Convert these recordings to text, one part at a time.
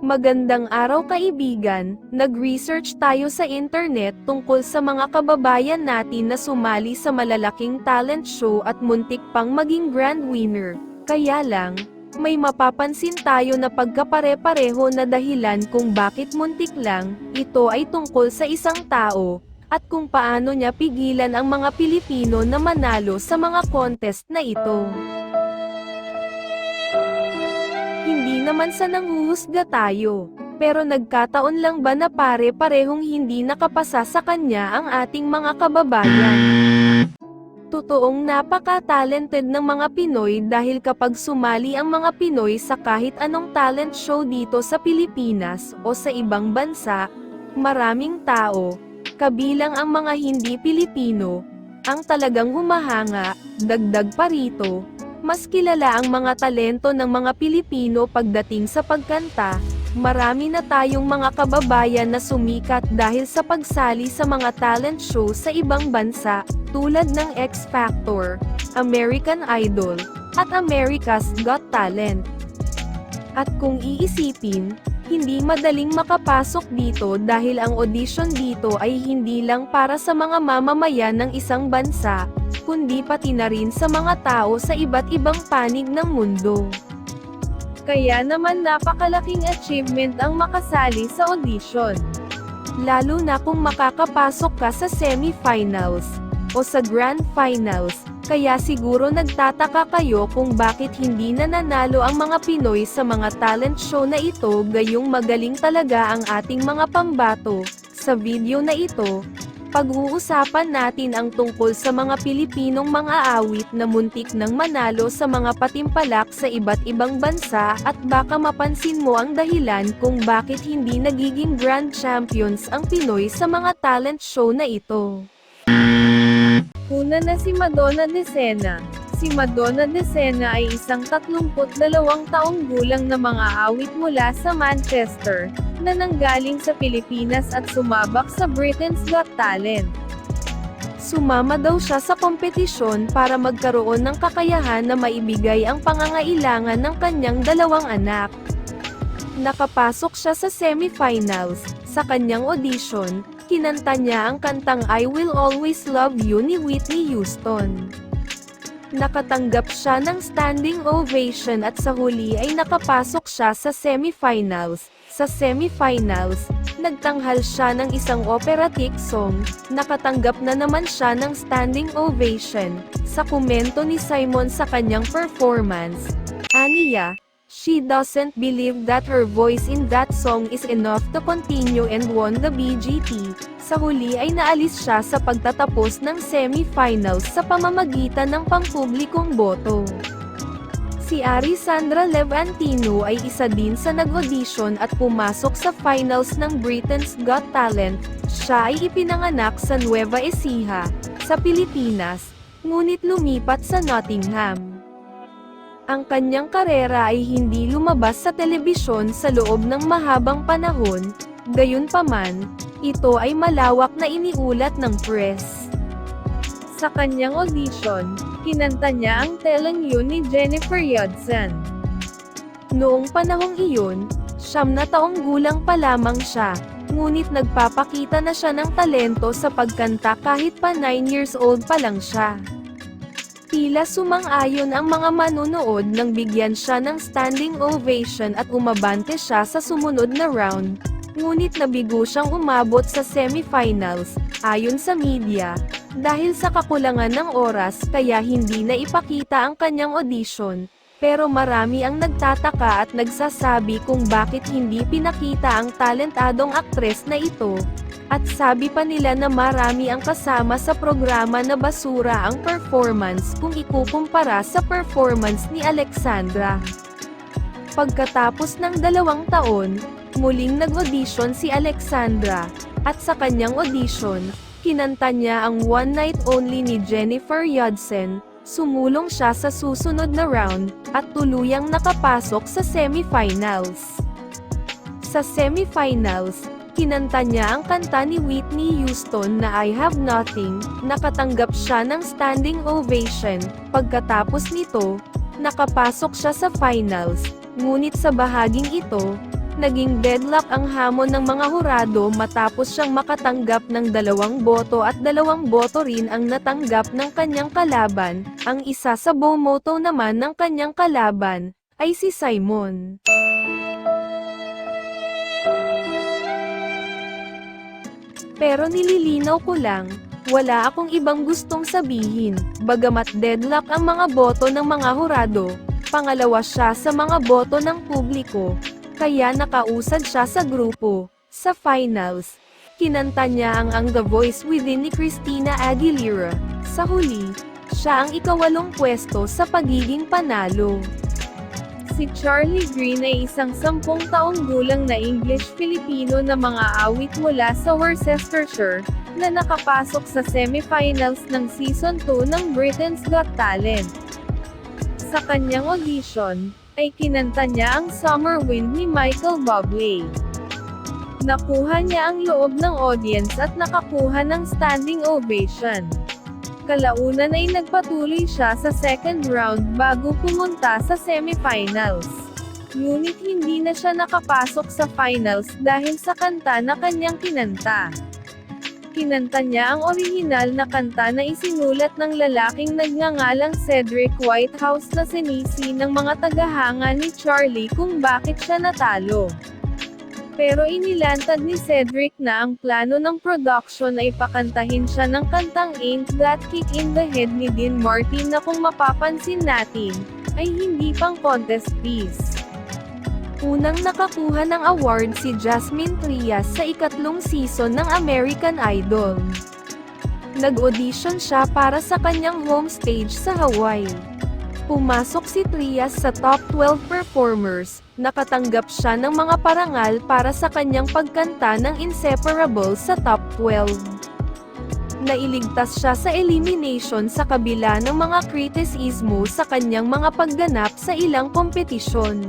Magandang araw kaibigan, nag-research tayo sa internet tungkol sa mga kababayan natin na sumali sa malalaking talent show at muntik pang maging grand winner. Kaya lang, may mapapansin tayo na pagkapare-pareho na dahilan kung bakit muntik lang, ito ay tungkol sa isang tao, at kung paano niya pigilan ang mga Pilipino na manalo sa mga contest na ito. Naman sa nanghuhusga tayo. Pero nagkataon lang ba na pare-parehong hindi nakapasa sa kanya ang ating mga kababayan? Totoong napaka-talented ng mga Pinoy dahil kapag sumali ang mga Pinoy sa kahit anong talent show dito sa Pilipinas o sa ibang bansa, maraming tao, kabilang ang mga hindi Pilipino, ang talagang humahanga, dagdag pa rito, mas kilala ang mga talento ng mga Pilipino pagdating sa pagkanta. Marami na tayong mga kababayan na sumikat dahil sa pagsali sa mga talent show sa ibang bansa, tulad ng X Factor, American Idol, at America's Got Talent. At kung iisipin, hindi madaling makapasok dito dahil ang audition dito ay hindi lang para sa mga mamamayan ng isang bansa, kundi pati na rin sa mga tao sa iba't ibang panig ng mundo. Kaya naman napakalaking achievement ang makasali sa audition. Lalo na kung makakapasok ka sa semifinals o sa grand finals, kaya siguro nagtataka kayo kung bakit hindi na nanalo ang mga Pinoy sa mga talent show na ito gayong magaling talaga ang ating mga pambato. Sa video na ito, pag-uusapan natin ang tungkol sa mga Pilipinong mga awit na muntik ng manalo sa mga patimpalak sa iba't ibang bansa at baka mapansin mo ang dahilan kung bakit hindi nagiging grand champions ang Pinoy sa mga talent show na ito. Una na si Madonna de Sena. Si Madonna de Sena ay isang 32 taong gulang na mga awit mula sa Manchester, na nanggaling sa Pilipinas at sumabak sa Britain's Got Talent. Sumama daw siya sa kompetisyon para magkaroon ng kakayahan na maibigay ang pangangailangan ng kanyang dalawang anak. Nakapasok siya sa semifinals. Sa kanyang audition, kinanta niya ang kantang I Will Always Love You ni Whitney Houston. Nakatanggap siya ng standing ovation at sa huli ay nakapasok siya sa semifinals. Sa semifinals, nagtanghal siya ng isang operatic song, nakatanggap na naman siya ng standing ovation. Sa komento ni Simon sa kanyang performance, Aniya, She doesn't believe that her voice in that song is enough to continue and won the BGT. Sa huli ay naalis siya sa pagtatapos ng semifinals sa pamamagitan ng pampublikong boto. Si Ari Sandra Levantino ay isa din sa nag-audition at pumasok sa finals ng Britain's Got Talent. Siya ay ipinanganak sa Nueva Ecija, sa Pilipinas, ngunit lumipat sa Nottingham. Ang kanyang karera ay hindi lumabas sa telebisyon sa loob ng mahabang panahon, gayunpaman, ito ay malawak na iniulat ng press. Sa kanyang audition, kinanta niya ang Telling You ni Jennifer Hudson. Noong panahong iyon, siyam na taong gulang pa lamang siya, ngunit nagpapakita na siya ng talento sa pagkanta kahit pa 9 years old pa lang siya. Tila sumang-ayon ang mga manunood nang bigyan siya ng standing ovation at umabante siya sa sumunod na round. Ngunit nabigo siyang umabot sa semifinals, ayon sa media, dahil sa kakulangan ng oras kaya hindi na ipakita ang kanyang audition. Pero marami ang nagtataka at nagsasabi kung bakit hindi pinakita ang talentadong aktres na ito, at sabi pa nila na marami ang kasama sa programa na basura ang performance kung ikukumpara sa performance ni Alexandra. Pagkatapos ng dalawang taon, muling nag-audition si Alexandra, at sa kanyang audition, kinanta niya ang One Night Only ni Jennifer Hudson, sumulong siya sa susunod na round, at tuluyang nakapasok sa semifinals. Sa semifinals, kinanta niya ang kanta ni Whitney Houston na I Have Nothing, nakatanggap siya ng standing ovation, pagkatapos nito, nakapasok siya sa finals, ngunit sa bahaging ito, Naging deadlock ang hamon ng mga hurado matapos siyang makatanggap ng dalawang boto at dalawang boto rin ang natanggap ng kanyang kalaban, ang isa sa bomoto naman ng kanyang kalaban, ay si Simon. Pero nililinaw ko lang, wala akong ibang gustong sabihin, bagamat deadlock ang mga boto ng mga hurado, pangalawa siya sa mga boto ng publiko, kaya nakausad siya sa grupo, sa finals. Kinanta niya ang Ang The Voice Within ni Christina Aguilera. Sa huli, siya ang ikawalong pwesto sa pagiging panalo. Si Charlie Green ay isang sampung taong gulang na English-Filipino na mga awit mula sa Worcestershire, na nakapasok sa semifinals ng Season 2 ng Britain's Got Talent. Sa kanyang audition, ay kinanta niya ang Summer Wind ni Michael Bublé. Nakuha niya ang loob ng audience at nakakuha ng standing ovation. Kalaunan ay nagpatuloy siya sa second round bago pumunta sa semifinals. Ngunit hindi na siya nakapasok sa finals dahil sa kanta na kanyang kinanta. Kinanta niya ang orihinal na kanta na isinulat ng lalaking nagngangalang Cedric Whitehouse na sinisi ng mga tagahanga ni Charlie kung bakit siya natalo. Pero inilantad ni Cedric na ang plano ng production ay pakantahin siya ng kantang Ain't That Kick in the Head ni Dean Martin na kung mapapansin natin, ay hindi pang contest piece. Unang nakakuha ng award si Jasmine Trias sa ikatlong season ng American Idol. Nag-audition siya para sa kanyang home stage sa Hawaii. Pumasok si Trias sa top 12 performers, nakatanggap siya ng mga parangal para sa kanyang pagkanta ng Inseparable sa top 12. Nailigtas siya sa elimination sa kabila ng mga kritisismo sa kanyang mga pagganap sa ilang kompetisyon.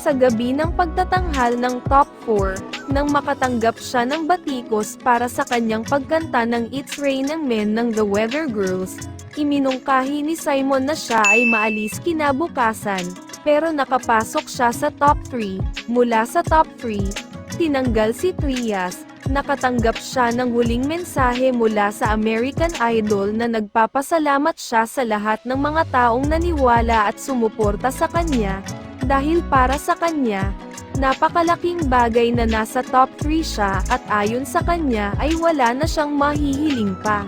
Sa gabi ng pagtatanghal ng top 4, nang makatanggap siya ng batikos para sa kanyang pagkanta ng It's Raining Men ng The Weather Girls, iminungkahi ni Simon na siya ay maalis kinabukasan, pero nakapasok siya sa top 3, mula sa top 3, tinanggal si Trias, nakatanggap siya ng huling mensahe mula sa American Idol na nagpapasalamat siya sa lahat ng mga taong naniwala at sumuporta sa kanya, dahil para sa kanya, napakalaking bagay na nasa top 3 siya at ayon sa kanya ay wala na siyang mahihiling pa.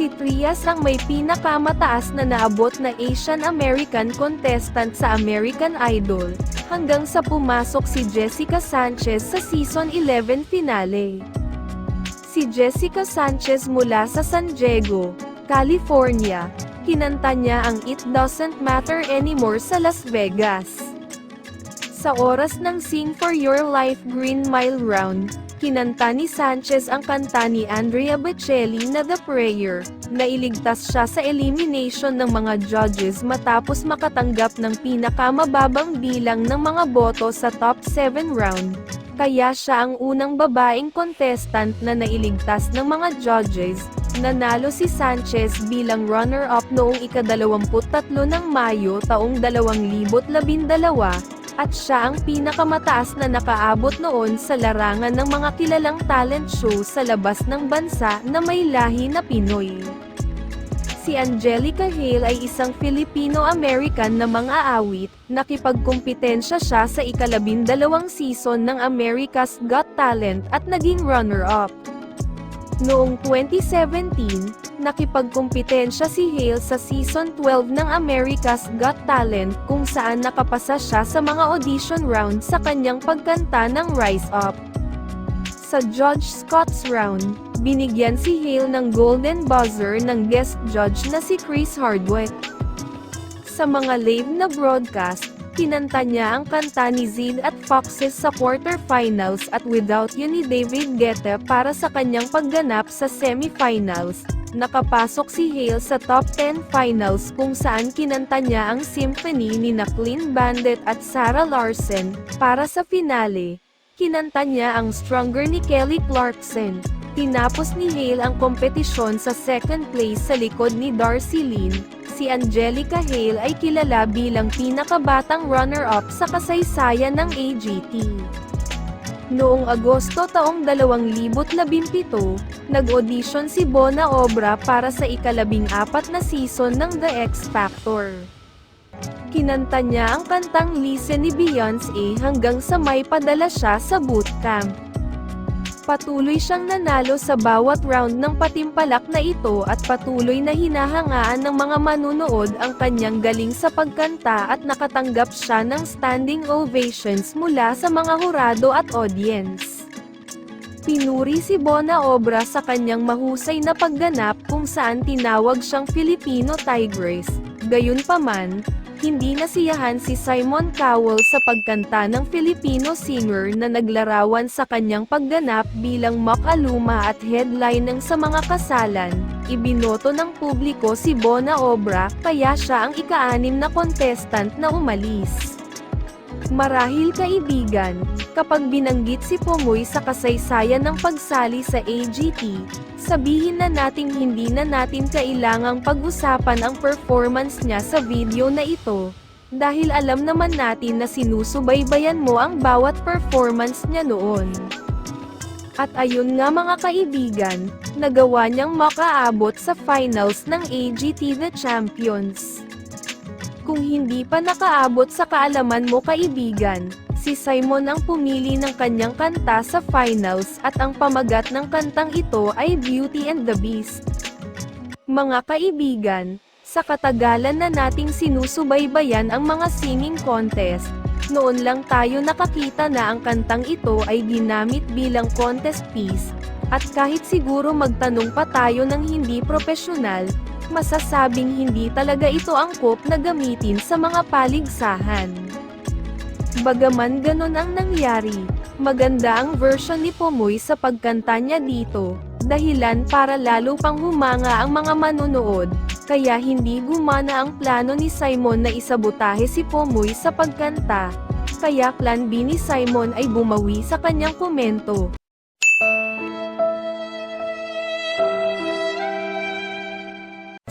Si Trias ang may pinakamataas na naabot na Asian American contestant sa American Idol, hanggang sa pumasok si Jessica Sanchez sa season 11 finale. Si Jessica Sanchez mula sa San Diego, California, kinanta niya ang It Doesn't Matter Anymore sa Las Vegas. Sa oras ng Sing for Your Life Green Mile Round, kinanta ni Sanchez ang kanta ni Andrea Bocelli na The Prayer, nailigtas siya sa elimination ng mga judges matapos makatanggap ng pinakamababang bilang ng mga boto sa top 7 round. Kaya siya ang unang babaeng contestant na nailigtas ng mga judges, nanalo si Sanchez bilang runner-up noong ika-23 ng Mayo taong 2012, at siya ang pinakamataas na nakaabot noon sa larangan ng mga kilalang talent show sa labas ng bansa na may lahi na Pinoy. Si Angelica Hale ay isang Filipino-American na mga awit, nakipagkumpetensya siya sa ikalabindalawang season ng America's Got Talent at naging runner-up. Noong 2017, nakipagkumpetensya si Hale sa Season 12 ng America's Got Talent kung saan nakapasa siya sa mga audition round sa kanyang pagkanta ng Rise Up. Sa Judge Scott's round, binigyan si Hale ng Golden Buzzer ng guest judge na si Chris Hardwick. Sa mga live na broadcast, kinanta niya ang kanta ni Zed at Foxes sa quarterfinals at Without You ni David Guetta para sa kanyang pagganap sa semifinals. Nakapasok si Hale sa top 10 finals kung saan kinanta niya ang symphony ni na Clean Bandit at Sarah Larson. Para sa finale, kinanta niya ang Stronger ni Kelly Clarkson. Tinapos ni Hale ang kompetisyon sa second place sa likod ni Darcy Lynn, si Angelica Hale ay kilala bilang pinakabatang runner-up sa kasaysayan ng AGT. Noong Agosto taong 2017, nag-audition si Bona Obra para sa ikalabing apat na season ng The X Factor. Kinanta niya ang kantang Listen ni Beyonce hanggang sa may padala siya sa bootcamp. Patuloy siyang nanalo sa bawat round ng patimpalak na ito at patuloy na hinahangaan ng mga manunood ang kanyang galing sa pagkanta at nakatanggap siya ng standing ovations mula sa mga hurado at audience. Pinuri si Bona Obra sa kanyang mahusay na pagganap kung saan tinawag siyang Filipino Tigress. Gayunpaman, hindi nasiyahan si Simon Cowell sa pagkanta ng Filipino singer na naglarawan sa kanyang pagganap bilang makaluma at headline ng sa mga kasalan. Ibinoto ng publiko si Bona Obra, kaya siya ang ika-anim na contestant na umalis. Marahil kaibigan, kapag binanggit si Pomoy sa kasaysayan ng pagsali sa AGT, sabihin na nating hindi na natin kailangang pag-usapan ang performance niya sa video na ito. Dahil alam naman natin na sinusubaybayan mo ang bawat performance niya noon. At ayun nga mga kaibigan, nagawa niyang makaabot sa finals ng AGT The Champions. Kung hindi pa nakaabot sa kaalaman mo kaibigan, si Simon ang pumili ng kanyang kanta sa finals at ang pamagat ng kantang ito ay Beauty and the Beast. Mga kaibigan, sa katagalan na nating sinusubaybayan ang mga singing contest, noon lang tayo nakakita na ang kantang ito ay ginamit bilang contest piece, at kahit siguro magtanong pa tayo ng hindi propesyonal, masasabing hindi talaga ito angkop na gamitin sa mga paligsahan. Bagaman ganon ang nangyari, maganda ang version ni Pomoy sa pagkanta niya dito, dahilan para lalo pang humanga ang mga manunood, kaya hindi gumana ang plano ni Simon na isabotahe si Pomoy sa pagkanta, kaya plan B ni Simon ay bumawi sa kanyang komento.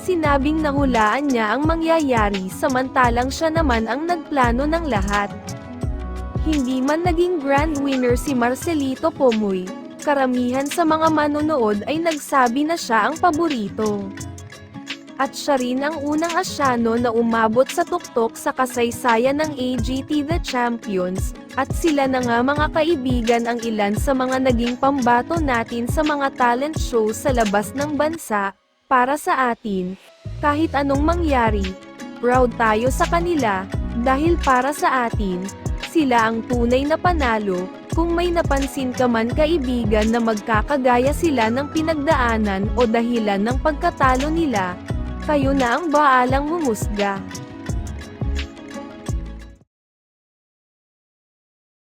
Sinabing nahulaan niya ang mangyayari samantalang siya naman ang nagplano ng lahat. Hindi man naging grand winner si Marcelito Pomoy, karamihan sa mga manonood ay nagsabi na siya ang paborito. At siya rin ang unang asyano na umabot sa tuktok sa kasaysayan ng AGT The Champions, at sila na nga mga kaibigan ang ilan sa mga naging pambato natin sa mga talent show sa labas ng bansa, para sa atin, kahit anong mangyari, proud tayo sa kanila, dahil para sa atin, sila ang tunay na panalo, kung may napansin ka man kaibigan na magkakagaya sila ng pinagdaanan o dahilan ng pagkatalo nila, kayo na ang baalang humusga.